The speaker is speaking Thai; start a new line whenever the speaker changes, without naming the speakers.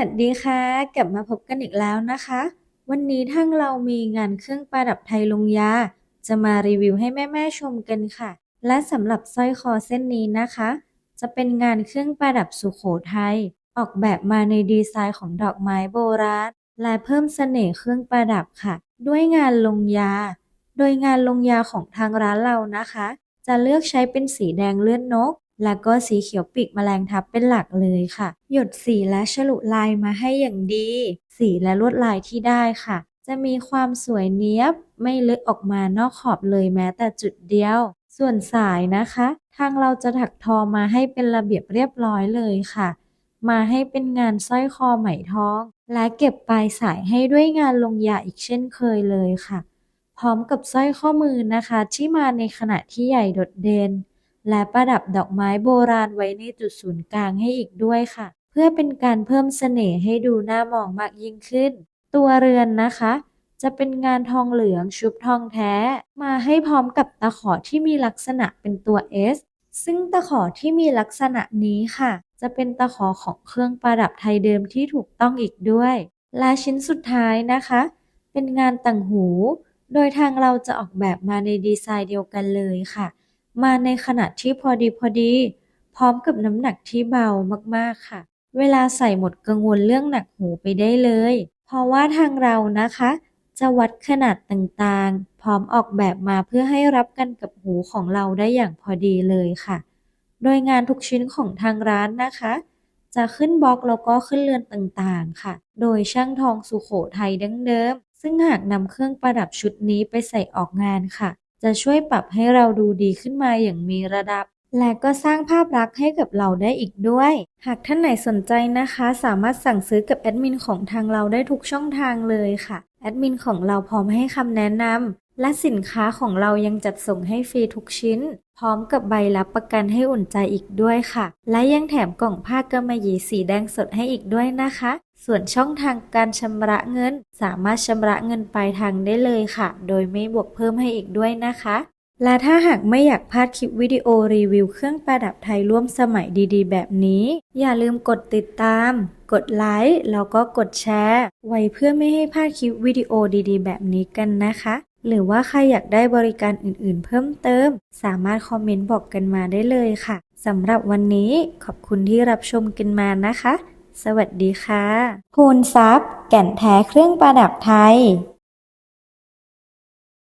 วัสดีค่ะ กลับมาพบกันอีกแล้วนะคะ วันนี้ทางเรามีงานเครื่องประดับไทยลงยา จะมารีวิวให้แม่ๆชมกันค่ะ และสำหรับสร้อยคอเส้นนี้นะคะ จะเป็นงานเครื่องประดับสุโขทัยออกแบบมาในดีไซน์ของดอกไม้โบราณและเพิ่มเสน่ห์เครื่องประดับค่ะ ด้วยงานลงยา โดยงานลงยาของทางร้านเรานะคะ จะเลือกใช้เป็นสีแดงเลือดนก แล้วก็สีเขียวปีกแมลงทับเป็นหลักเลยค่ะ หยดสีและฉลุลายมาให้อย่างดี สีและลวดลายที่ได้ค่ะ จะมีความสวยเนี้ยบ ไม่เลอะออกมานอกขอบเลยแม้แต่จุดเดียว ส่วนสายนะคะ ทางเราจะถักทอมาให้เป็นระเบียบเรียบร้อยเลยค่ะ มาให้เป็นงานสร้อยคอไหมทอง และเก็บปลายสายให้ด้วยงานลงยาอีกเช่นเคยเลยค่ะ พร้อมกับสร้อยข้อมือนะคะ ที่มาในขณะที่ใหญ่โดดเด่น และประดับดอกไม้โบราณไว้ในจุดศูนย์กลางให้อีกด้วยค่ะ เพื่อเป็นการเพิ่มเสน่ห์ให้ดูน่ามองมากยิ่งขึ้น ตัวเรือนนะคะ จะเป็นงานทองเหลืองชุบทองแท้ มาให้พร้อมกับตะขอที่มีลักษณะเป็นตัว S ซึ่งตะขอที่มีลักษณะนี้ค่ะ จะเป็นตะขอของเครื่องประดับไทยเดิมที่ถูกต้องอีกด้วย และชิ้นสุดท้ายนะคะ เป็นงานต่างหู โดยทางเราจะออกแบบมาในดีไซน์เดียวกันเลยค่ะ มาในขนาดที่พอดีพอดี พร้อมกับน้ำหนักที่เบามากๆค่ะ เวลาใส่หมดกังวลเรื่องหนักหูไปได้เลย เพราะว่าทางเรานะคะ จะวัดขนาดต่างๆ พร้อมออกแบบมาเพื่อให้รับกันกับหูของเราได้อย่างพอดีเลยค่ะ โดยงานทุกชิ้นของทางร้านนะคะ จะขึ้นบล็อกแล้วก็ขึ้นเรือนต่างๆค่ะ โดยช่างทองสุโขทัยดั้งเดิมซึ่งหากนำเครื่องประดับชุดนี้ไปใส่ออกงานค่ะ จะช่วยปรับให้เราดูดีขึ้นมาอย่างมีระดับ และก็สร้างภาพลักษณ์ให้กับเราได้อีกด้วย หากท่านไหนสนใจนะคะ สามารถสั่งซื้อกับแอดมินของทางเราได้ทุกช่องทางเลยค่ะ แอดมินของเราพร้อมให้คำแนะนำและสินค้าของเรายังจัดส่งให้ฟรีทุกชิ้น พร้อมกับใบรับประกันให้อุ่นใจอีกด้วยค่ะ และยังแถมกล่องผ้ากำมะหยี่สีแดงสดให้อีกด้วยนะคะ ส่วนช่องทางการชำระเงิน สามารถชำระเงินปลายทางได้เลยค่ะ โดยไม่บวกเพิ่มให้อีกด้วยนะคะ และถ้าหากไม่อยากพลาดคลิปวิดีโอรีวิวเครื่องประดับไทยร่วมสมัยดีๆ แบบนี้ อย่าลืมกดติดตาม กดไลค์แล้วก็กดแชร์ ไว้เพื่อไม่ให้พลาดคลิปวิดีโอดีๆ แบบนี้กันนะคะ หรือว่าใครอยากได้บริการอื่นๆ เพิ่มเติม สามารถคอมเมนต์บอกกันมาได้เลยค่ะสำหรับวันนี้ขอบคุณที่รับชมกันมานะคะ สวัสดีค่ะคูณทรัพย์ แก่นแท้เครื่องประดับไทย